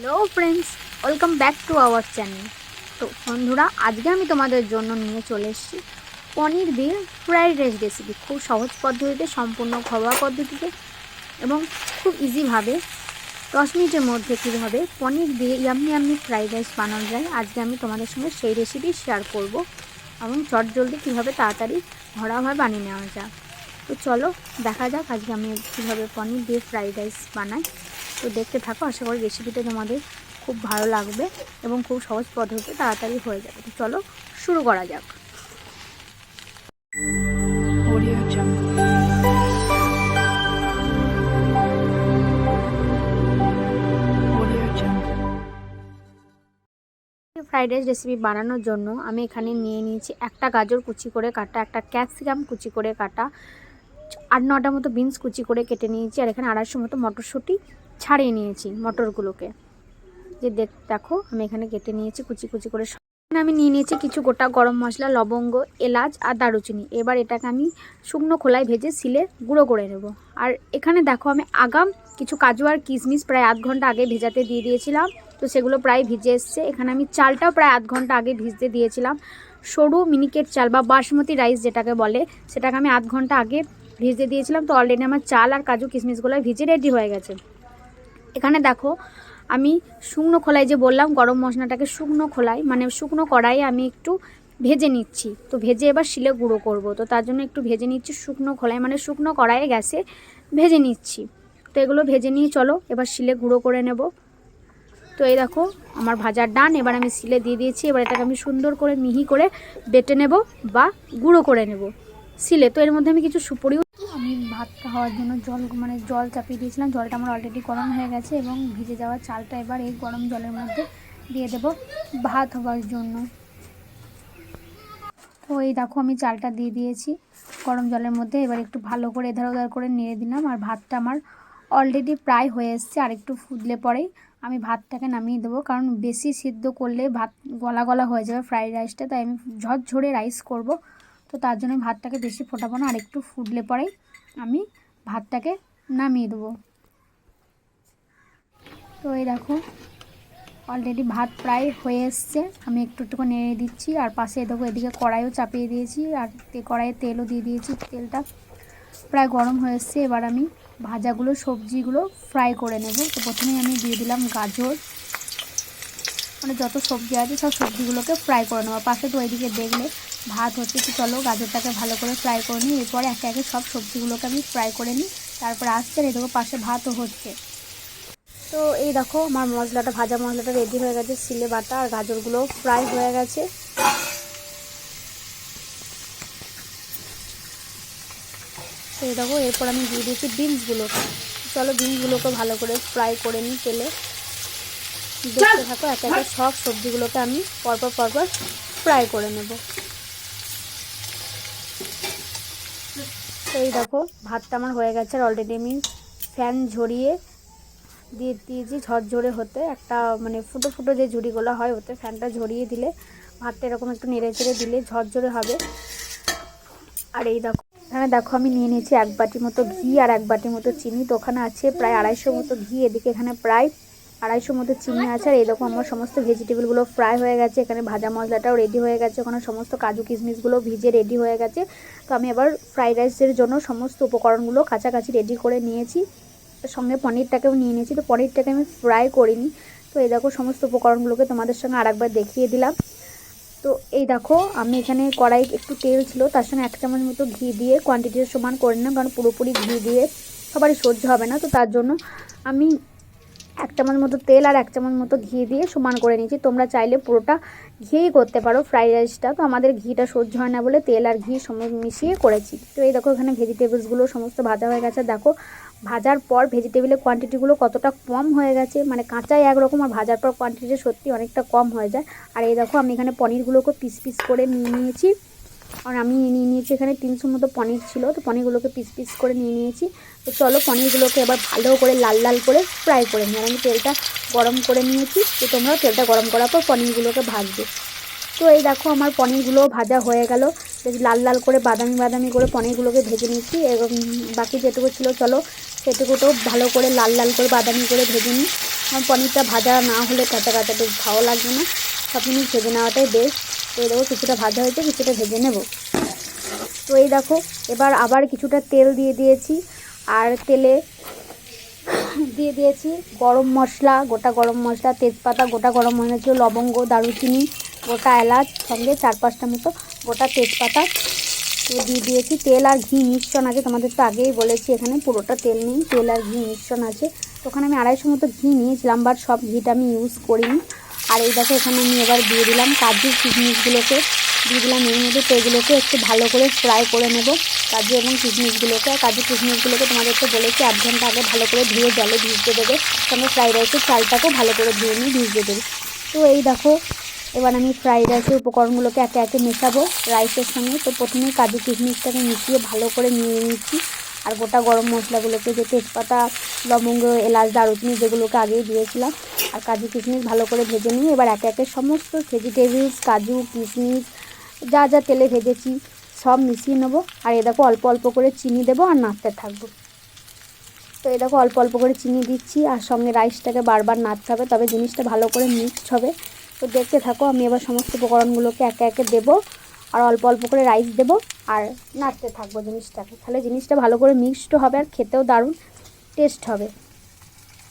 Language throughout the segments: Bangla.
Hello friends, welcome back to our channel. তো বন্ধুরা, আজকে আমি তোমাদের জন্য নিয়ে চলে এসেছি পনির দিয়ে ফ্রাইড রাইস রেসিপি খুব সহজ পদ্ধতিতে, সম্পূর্ণ ঘরোয়া পদ্ধতিতে এবং খুব ইজিভাবে দশ মিনিটের মধ্যে কীভাবে পনির দিয়ে ইয়াম্মি ইয়াম্মি ফ্রাইড রাইস বানানো যায়, আজকে আমি তোমাদের সঙ্গে সেই রেসিপি শেয়ার করব এবং চট জলদি কীভাবে তাড়াতাড়ি ঘরোয়াভাবে বানিয়ে নেওয়া যায়। তো চলো দেখা যাক আজকে আমি কীভাবে পনির দিয়ে ফ্রাইড রাইস বানাই। তো দেখতে থাকো আশা করি রেসিপিটা তোমাদের খুব ভালো লাগবে এবং খুব সহজ পদ্ধতিতে তাড়াতাড়ি হয়ে যাবে। তো চলো শুরু করা যাক. ফ্রাইড রাইস রেসিপি বানানোর জন্য আমি এখানে নিয়ে নিয়েছি একটা গাজর কুচি করে কাটা একটা ক্যাপসিকাম কুচি করে কাটা আট নটা মতো বিনস কুচি করে কেটে নিয়েছি আর এখানে আড়াইশো মতো মটরশুঁটি ছাড়িয়ে নিয়েছি মটরগুলোকে। যে দেখ, দেখো, আমি এখানে কেটে নিয়েছি, কুচি কুচি করে আমি নিয়ে নিয়েছি কিছু গোটা গরম মশলা, লবঙ্গ, এলাচ আর দারুচিনি। এবার এটাকে আমি শুকনো খোলায় ভেজে সিলে গুঁড়ো করে নেব। আর এখানে দেখো, আমি আগাম, কিছু কাজু আর কিশমিশ প্রায় আধ ঘণ্টা আগে ভেজাতে দিয়ে দিয়েছিলাম। তো সেগুলো প্রায় ভিজে এসছে। এখানে আমি চালটাও প্রায় আধ ঘণ্টা আগে ভিজতে দিয়েছিলাম। সরু মিনিকেট চাল বা বাসমতি রাইস যেটাকে বলে, সেটাকে আমি আধ ঘণ্টা আগে ভিজতে দিয়েছিলাম। তো অলরেডি আমার চাল আর কাজু কিশমিশগুলো ভিজে রেডি হয়ে গেছে। এখানে দেখো, আমি শুকনো খোলায় যে বললাম, গরম মশলাটাকে শুকনো খোলায় মানে শুকনো কড়াইয়ে আমি একটু ভেজে নিচ্ছি। তো ভেজে এবার শিলে গুঁড়ো করব। তো তার জন্য একটু ভেজে নিচ্ছি শুকনো খোলায় মানে শুকনো কড়াইয়ে গ্যাসে ভেজে নিচ্ছি। তো এগুলো ভেজে নিয়ে চলো, এবার শিলে গুঁড়ো করে নেব। তো এই দেখো, আমার ভাজার ডান, এবার আমি শিলে দিয়ে দিয়েছি, এবার এটাকে আমি সুন্দর করে মিহি করে বেটে নেব বা গুঁড়ো করে নেব। শিলে তো এর মধ্যে আমি কিছু সুপরিও আমি ভাত খাওয়ার জন্য জল মানে জল চাপিয়ে দিয়েছিলাম। জলটা আমার অলরেডি গরম হয়ে গেছে এবং ভিজে যাওয়া চালটা এবার এই গরম জলের মধ্যে দিয়ে দেব ভাত হওয়ার জন্য। তো এই দেখো, আমি চালটা দিয়ে দিয়েছি গরম জলের মধ্যে। এবার একটু ভালো করে এধার ওধার করে নেড়ে দিলাম আর ভাতটা আমার অলরেডি প্রায় হয়ে এসছে। আর একটু ফুদলে পরেই আমি ভাতটাকে নামিয়ে দেবো, কারণ বেশি সিদ্ধ করলে ভাত গলা গলা হয়ে যাবে ফ্রাইড রাইসটা। তাই আমি ঝরঝরে রাইস করব। তো তার জন্য ভাতটাকে বেশি ফোটাবো না, আর একটু ফুটলে পরেই আমি ভাতটাকে নামিয়ে দেবো। তো এই দেখো অলরেডি ভাত প্রায় হয়ে এসছে। আমি একটু একটু নেড়ে দিচ্ছি, আর পাশে দেখো এদিকে কড়াইও চাপিয়ে দিয়েছি, আর কড়াইয়ে তেলও দিয়ে দিয়েছি। তেলটা প্রায় গরম হয়ে এসছে, এবার আমি ভাজাগুলো, সবজিগুলো ফ্রাই করে নেব। তো প্রথমেই আমি দিয়ে দিলাম গাজর। মানে যত সবজি আছে সব সবজিগুলোকে ফ্রাই করে নেব। পাশে তো ওইদিকে দেখলে ভাত হচ্ছে তো চলো গাজরটাকে ভালো করে ফ্রাই করে নিই। এরপরে একে একে সব সবজিগুলোকে আমি ফ্রাই করে নিই। তারপর আসছে এই দেখো পাশে ভাতও হচ্ছে। তো এই দেখো আমার মশলাটা ভাজা মশলাটা রেডি হয়ে গেছে সিলে বাটা আর গাজরগুলো ফ্রাই হয়ে গেছে। তো এই দেখো এরপর আমি দিয়ে দিয়েছি বিনসগুলোকে চলো বিনসগুলোকে ভালো করে ফ্রাই করে নিই তেলে। দেখতে থাকো একে একে সব সবজিগুলোকে আমি পরপর পরপর ফ্রাই করে নেব। এই দেখো, ভাতটা আমার হয়ে গেছে আর অলরেডি আমি ফ্যান ঝরিয়ে দিয়ে দিয়েছি ঝরঝরে হতে। একটা মানে ফুটো ফুটো যে ঝুড়িগুলো হয়, ওতে ফ্যানটা ঝরিয়ে দিলে, ভাতটা এরকম একটু নেড়ে চেড়ে দিলে ঝরঝরে হবে। আর এই দেখো, এখানে দেখো আমি নিয়ে নিয়েছি এক বাটি মতো ঘি আর এক বাটি মতো চিনি। তো ওখানে আছে প্রায় আড়াইশো মতো ঘি, এদিকে এখানে প্রায় আড়াইশো মতো চিনি আছে, আর দেখো আমার সমস্ত ভেজিটেবলগুলো ফ্রাই হয়ে গেছে। এখানে ভাজা মশলাটাও রেডি হয়ে গেছে, ওখানে সমস্ত কাজু কিশমিশগুলো ভিজে রেডি হয়ে গেছে। তো আমি আবার ফ্রাইড রাইসের জন্য সমস্ত উপকরণগুলো কাছাকাছি রেডি করে নিয়েছি। সঙ্গে পনিরটাকেও নিয়ে নিয়েছি, তো পনিরটাকে আমি ফ্রাই করিনি। তো এই দেখো সমস্ত উপকরণগুলোকে তোমাদের সঙ্গে আরেকবার দেখিয়ে দিলাম। তো এই দেখো, আমি এখানে কড়াই একটু তেল ছিল, তার সঙ্গে এক চামচ মতো ঘি দিয়ে কোয়ান্টিটির সমান করে নিলাম, কারণ পুরোপুরি ঘি দিয়ে সবারই সহ্য হবে না। তো তার জন্য আমি এক চামচ মতো তেল আর এক চামচ মতো ঘি দিয়ে সমান করে নিয়েছি। তোমরা চাইলে পুরোটা ঘিই করতে পারো ফ্রাইড রাইসটা তো আমাদের ঘিটা সহ্য হয় না বলে তেল আর ঘি সময় মিশিয়ে করেছি। তো এই দেখো এখানে ভেজিটেবলসগুলো সমস্ত ভাজা হয়ে গেছে। দেখো, ভাজার পর ভেজিটেবলের কোয়ান্টিটিগুলো কতটা কম হয়ে গেছে। মানে কাঁচাই একরকম আর ভাজার পর কোয়ান্টিটি সত্যি অনেকটা কম হয়ে যায়। আর এই দেখো আমি এখানে পনিরগুলোকে পিস পিস করে নিয়ে নিয়েছি। আর আমি নিয়ে নিয়েছি এখানে তিনশো মতো পনির ছিল, তো পনিরগুলোকে পিস পিস করে নিয়ে নিয়েছি। তো চলো পনিরগুলোকে এবার ভালো করে লাল লাল করে ফ্রাই করে নিই। আর আমি তেলটা গরম করে নিয়েছি, তো তোমরা তেলটা গরম করার পর পনিরগুলোকে ভাজবে। তো এই দেখো আমার পনিরগুলো ভাজা হয়ে গেল। লাল লাল করে বাদামি বাদামি করে পনিরগুলোকে ভেজে নিচ্ছি এবং বাকি যেটুকু ছিল চলো সেটুকুটাও ভালো করে লাল লাল করে বাদামি করে ভেজে নিই। আমার পনিরটা ভাজা না হলে কাঁচা কাঁচা বেশ ভালো লাগবে না। সব জিনিস ভেজে নেওয়াটাই বেস্ট তো দেখো কিছুটা ভাজা হয়েছে, কিছুটা ভেজে নেব। তো এই দেখো, এবার আবার কিছুটা তেল দিয়ে দিয়েছি, আর তেলে দিয়ে দিয়েছি গরম মশলা, গোটা গরম মশলা, তেজপাতা, গোটা গরম মশলা লবঙ্গ, দারুচিনি, গোটা এলাচ, সঙ্গে চার পাঁচটা মতো গোটা তেজপাতা। তো দিয়ে দিয়েছি তেল আর ঘি মিশ্রণ আছে, তোমাদের তো আগেই বলেছি এখানে পুরোটা তেল নেই, তেল আর ঘি মিশ্রণ আছে। তো ওখানে আমি আড়াইশো মতো ঘি নিয়েছিলাম বাট সব ঘিটা আমি ইউজ করিনি। আর এই দেখো, এখানে আমি এবার দিয়ে দিলাম কাজু কিশমিশগুলোকে। দিয়ে দিলাম এর মধ্যে তো এগুলোকে একটু ভালো করে ফ্রাই করে নেব। কাজু এবং কিশমিশগুলোকে। কাজু কিশমিশগুলোকে তোমাদেরকে বলেছি, আধ ঘণ্টা আগে ভালো করে ধুয়ে জলে ভিজতে দেবে। সঙ্গে ফ্রাইড রাইসের চালটাকেও ভালো করে ধুয়ে নিয়ে ভিজতে দেবে। তো এই দেখো, এবার আমি ফ্রাইড রাইসের উপকরণগুলোকে একে একে মেশাবো রাইসের সঙ্গে। তো প্রথমে কাজু কিশমিশটাকে মিশিয়ে ভালো করে নিয়ে নিচ্ছি। আর গোটা গরম মশলাগুলোকে যে তেজপাতা, লবঙ্গ, এলাচ, দারুচিনি যেগুলোকে আগেই দিয়েছিলাম আর কাজু কিশমিশ ভালো করে ভেজে নিয়ে এবার একে একে সমস্ত ভেজিটেবলস কাজু, কিশমিশ, যা যা তেলে ভেজেছি সব মিশিয়ে নেব। আর এ দেখো অল্প অল্প করে চিনি দেবো আর নাড়তে থাকব। তো এই দেখো অল্প অল্প করে চিনি দিচ্ছি আর সঙ্গে রাইসটাকে বারবার নাড়তে হবে, তবে জিনিসটা ভালো করে মিক্সড হবে। তো দেখতে থাকো, আমি এবার সমস্ত উপকরণগুলোকে একে একে দেবো। আর অল্প অল্প করে রাইস দেবো আর নাড়তে থাকব জিনিসটাকে। তাহলে জিনিসটা ভালো করে মিক্সড হবে আর খেতেও দারুণ টেস্ট হবে।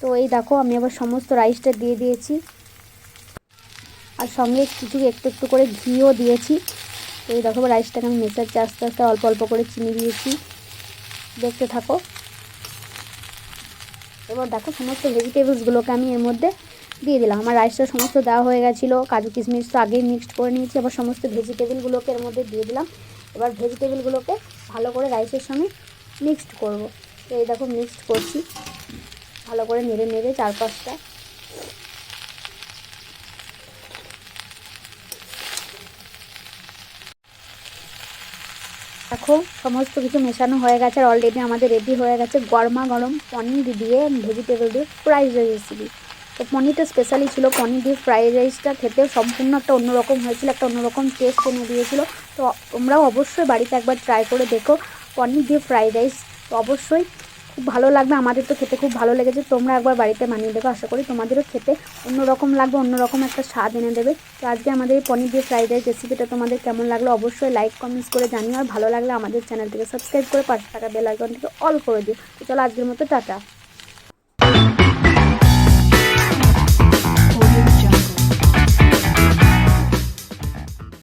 তো এই দেখো, আমি আবার সমস্ত রাইসটা দিয়ে দিয়েছি। আর সঙ্গে কিছু একটু একটু করে ঘিও দিয়েছি। এই দেখো রাইসটাকে আমি মেশাচ্ছি আস্তে আস্তে, অল্প অল্প করে চিনি দিয়েছি। দেখতে থাকো। এবার দেখো, সমস্ত ভেজিটেবলসগুলোকে আমি এর মধ্যে দিয়ে দিলাম। আমার রাইসটা সমস্ত দেওয়া হয়ে গেছিল। কাজু কিশমিশ তো আগেই মিক্সড করে নিয়েছি। আবার সমস্ত ভেজিটেবলগুলোকে এর মধ্যে দিয়ে দিলাম। এবার ভেজিটেবলগুলোকে ভালো করে রাইসের সঙ্গে মিক্সড করব। তো এই দেখো মিক্সড করছি। ভালো করে নেড়ে নেড়ে চার পাঁচটা দেখো, সমস্ত কিছু মেশানো হয়ে গেছে। আর অলরেডি আমাদের রেডি হয়ে গেছে গরমা গরম পনির দিয়ে ভেজিটেবল দিয়ে ফ্রাইড রাইস রেসিপি তো পনিরটা স্পেশালি ছিল। পনির দিয়ে ফ্রাইড রাইসটা খেতে সম্পূর্ণ একটা অন্যরকম হয়েছিল, একটা অন্যরকম টেস্ট এনে দিয়েছিল। তো তোমরাও অবশ্যই বাড়িতে একবার ট্রাই করে দেখো পনির দিয়ে ফ্রাইড রাইস তো অবশ্যই খুব ভালো লাগবে, আমাদের তো খেতে খুব ভালো লেগেছে। তোমরা একবার বাড়িতে বানিয়ে দেবো আশা করি তোমাদেরও খেতে অন্যরকম লাগবে, অন্যরকম একটা স্বাদ এনে দেবে। তো আজকে আমাদের এই পনির দিয়ে ফ্রাইড রাইস রেসিপিটা তোমাদের কেমন লাগল অবশ্যই লাইক কমেন্টস করে জানিও। আর ভালো লাগলে আমাদের চ্যানেলটিকে সাবস্ক্রাইব করে পাশে থাকা বেল আইকনটিকে অল করে দিও। তো চলো আজকের মতো, টাটা।